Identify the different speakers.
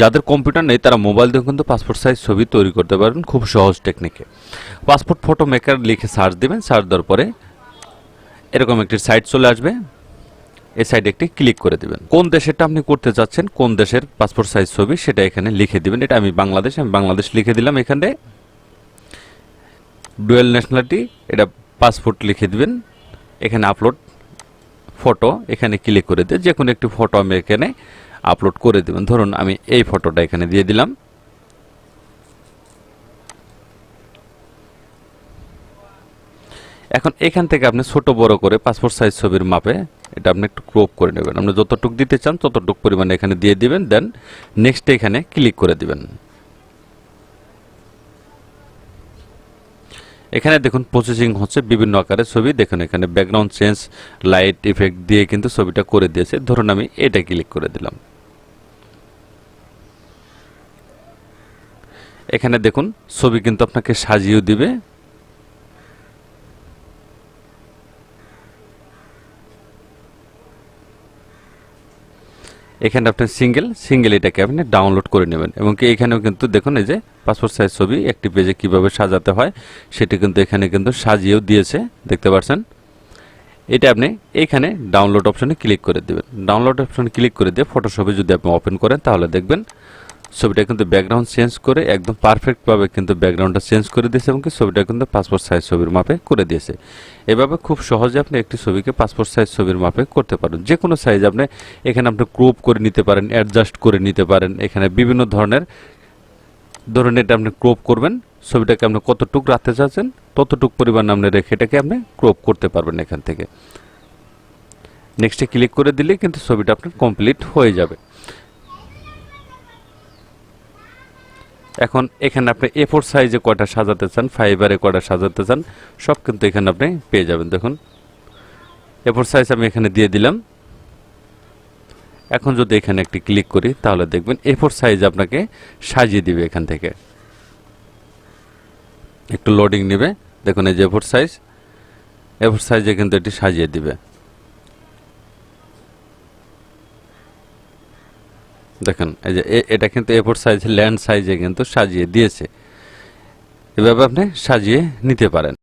Speaker 1: যাদের কম্পিউটার নেই, তারা মোবাইল দিয়ে কিন্তু পাসপোর্ট সাইজ ছবি তৈরি করতে পারবেন খুব সহজ টেকনিকে পাসপোর্ট ফটো মেকার লিখে সার্চ দেবেন সার্চ দেওয়ার পরে এরকম একটি সাইট চলে আসবে। এই সাইডে একটি ক্লিক করে দেবেন। কোন দেশেরটা আপনি করতে চাচ্ছেন, কোন দেশের পাসপোর্ট সাইজ ছবি, সেটা এখানে লিখে দিবেন। এটা আমি বাংলাদেশ আমি বাংলাদেশ লিখে দিলাম এখানে। ডুয়েল ন্যাশনালিটি এটা পাসপোর্ট লিখে দিবেন। এখানে আপলোড ফটো এখানে ক্লিক করে দিয়ে যে কোনো একটি ফটো আমি এখানে আপলোড করে দেবেন। ধরুন আমি এই ফটোটা এখানে দিয়ে দিলাম। এখন এখান থেকে আপনি ছোট বড় করে পাসপোর্ট সাইজ ছবির মাপে এটা আপনি একটু ক্রপ করে নেবেন। আপনি যতটুক দিতে চান ততটুক পরিমাণে এখানে দিয়ে দিবেন। দেন নেক্সট এখানে ক্লিক করে দিবেন। এখানে দেখুন প্রসেসিং হচ্ছে বিভিন্ন আকারের ছবি। দেখুন এখানে ব্যাকগ্রাউন্ড চেঞ্জ লাইট ইফেক্ট দিয়ে কিন্তু ছবিটা করে দিয়েছে। ধরুন আমি এটা ক্লিক করে দিলাম। এখানে দেখুন, ছবি কিন্তু আপনাকে সাজিয়েও দিবে। এখানে আপনি সিঙ্গেল সিঙ্গেল এটাকে আপনি ডাউনলোড করে নেবেন। এবং কি এখানেও কিন্তু দেখুন, এই যে পাসপোর্ট সাইজ ছবি, একটি পেজে কীভাবে সাজাতে হয়, সেটি কিন্তু এখানে কিন্তু সাজিয়েও দিয়েছে, দেখতে পাচ্ছেন এটা আপনি এইখানে ডাউনলোড অপশনে ক্লিক করে দেবেন। ডাউনলোড অপশনে ক্লিক করে দিয়ে ফটোশপে যদি আপনি ওপেন করেন, তাহলে দেখবেন ছবিটা কিন্তু ব্যাকগ্রাউন্ড চেঞ্জ করে একদম পারফেক্টভাবে কিন্তু ব্যাকগ্রাউন্ডটা চেঞ্জ করে দিয়েছে এবং কি ছবিটা কিন্তু পাসপোর্ট সাইজ ছবির মাপে করে দিয়েছে। এভাবে খুব সহজে আপনি একটি ছবিকে পাসপোর্ট সাইজ ছবির মাপে করতে পারেন। যে কোনো সাইজ আপনি এখানে আপনি ক্রপ করে নিতে পারেন অ্যাডজাস্ট করে নিতে পারেন। এখানে বিভিন্ন ধরনের ধরুন এটা আপনি ক্রপ করবেন। ছবিটাকে আপনি কতটুক রাখতে চাচ্ছেন, ততটুক পরিমাণ আপনি রেখে এটাকে আপনি ক্রপ করতে পারবেন এখান থেকে। নেক্সটে ক্লিক করে দিলে কিন্তু ছবিটা আপনার কমপ্লিট হয়ে যাবে। এখন এখানে আপনি এ ফোর সাইজে কয়টা সাজাতে চান ফাইবারে কয়টা সাজাতে চান, সব কিন্তু এখানে আপনি পেয়ে যাবেন। দেখুন এ ফোর সাইজ আমি এখানে দিয়ে দিলাম। এখন যদি এখানে একটি ক্লিক করি, তাহলে দেখবেন এ ফোর সাইজ আপনাকে সাজিয়ে দিবে এখান থেকে। একটু লোডিং নেবে। দেখুন, এই যে ফোর সাইজ এ ফোর সাইজে কিন্তু এটি সাজিয়ে দিবে। দেখেন, এই যে এটা কিন্তু এ ফোর সাইজ ল্যান্ড সাইজে কিন্তু সাজিয়ে দিয়েছে। এভাবে আপনি সাজিয়ে নিতে পারেন।